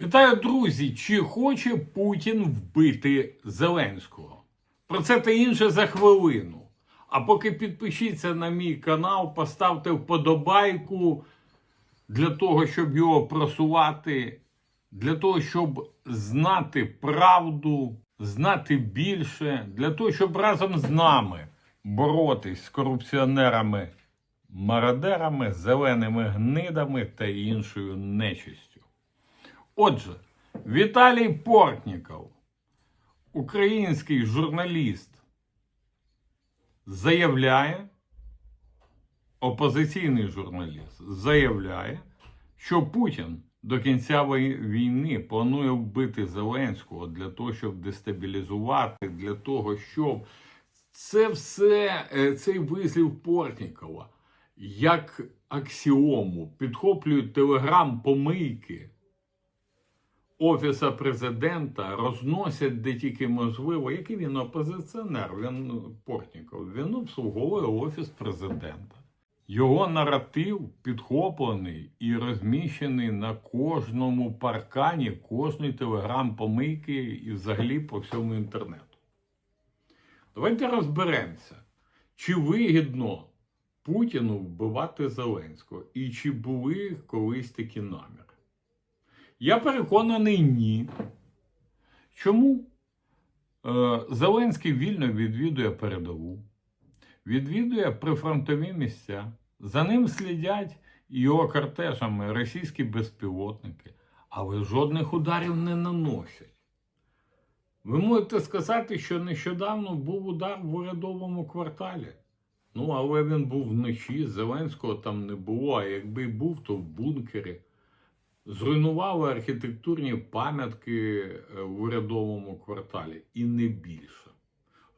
Вітаю, друзі! Чи хоче Путін вбити Зеленського? Про це та інше за хвилину. А поки підпишіться на мій канал, поставте вподобайку для того, щоб його просувати, для того, щоб знати правду, знати більше, для того, щоб разом з нами боротись з корупціонерами, мародерами, зеленими гнидами та іншою нечистю. Отже, Віталій Портніков, український журналіст, заявляє, опозиційний журналіст заявляє, що Путін до кінця війни планує вбити Зеленського для того, щоб дестабілізувати, для того, щоб це все, е, цей вислів Портнікова, як аксіому, підхоплюють телеграм-помийки. Офіса президента розносять де тільки можливо. Який він опозиціонер? Він ну, Портніков. Він обслуговує офіс президента. Його наратив підхоплений і розміщений на кожному паркані, кожної телеграм-помийки і взагалі по всьому інтернету. Давайте розберемося, чи вигідно Путіну вбивати Зеленського і чи були колись такі наміри. Я переконаний ні. Чому? Е, Зеленський вільно відвідує передову, відвідує прифронтові місця. За ним слідять його кортежами російські безпілотники, але жодних ударів не наносять. Ви можете сказати, що нещодавно був удар в урядовому кварталі. Ну, але він був вночі, Зеленського там не було, а якби був, то в бункері зруйнували архітектурні пам'ятки е, в урядовому кварталі і не більше.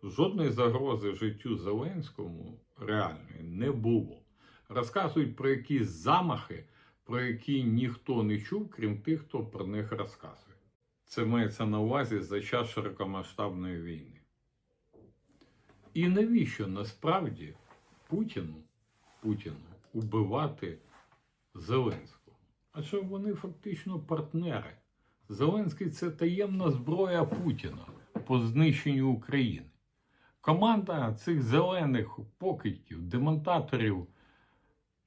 Жодної загрози життю Зеленському реальної не було. Розказують про якісь замахи, про які ніхто не чув, крім тих, хто про них розказує. Це мається на увазі за час широкомасштабної війни. І навіщо насправді Путіну, Путіну убивати Зеленського? Адже вони фактично партнери. Зеленський це таємна зброя Путіна по знищенню України. Команда цих зелених покидьків, демонтаторів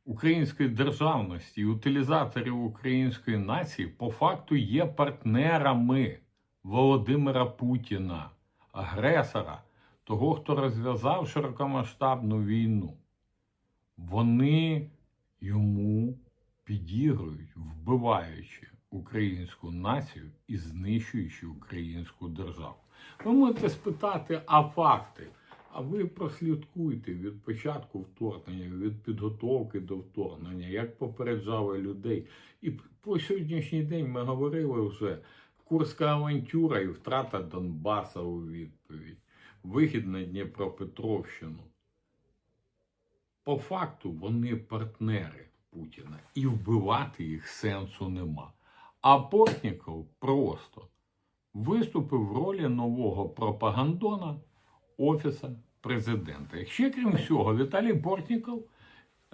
української державності утилізаторів української нації по факту є партнерами Володимира Путіна, агресора, того, хто розв'язав широкомасштабну війну. Вони йому підігрують, вбиваючи українську націю і знищуючи українську державу. Ви можете спитати, а факти? А ви прослідкуйте від початку вторгнення, від підготовки до вторгнення, як попереджали людей. І по сьогоднішній день ми говорили вже Курська авантюра і втрата Донбаса у відповідь, вихід на Дніпропетровщину. По факту вони партнери Путіна, і вбивати їх сенсу нема. А Портніков просто виступив в ролі нового пропагандона Офіса президента. Ще крім всього, Віталій Портніков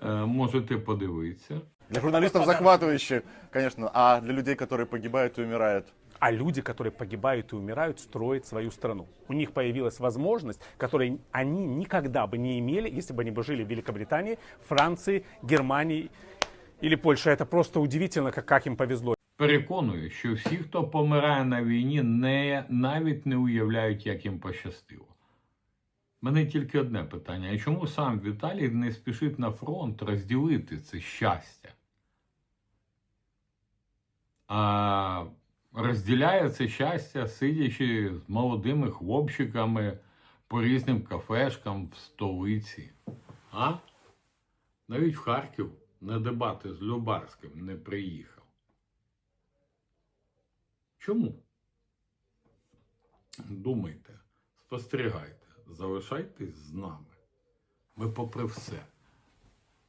е, можете подивитися. Для журналистов захватывающе, конечно, а для людей, которые погибают и умирают. а люди, которые погибают и умирают, строят свою страну. У них появилась возможность, которой они никогда бы не имели, если бы они бы жили в Великобритании, Франции, Германии или Польше. Это просто удивительно, как, как им повезло. Переконую, що всі, хто помирає на війні, не, навіть не уявляють, як їм пощастило. Мене тільки одне питання: а чому сам Віталій не спішить на фронт розділити це щастя? А розділяє це щастя, сидячи з молодими хлопчиками по різним кафешкам в столиці. А? Навіть в Харків на дебати з Любарським не приїхав. Чому? Думайте, спостерігайте, залишайтесь з нами. Ми, попри все,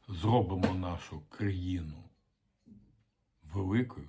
зробимо нашу країну великою,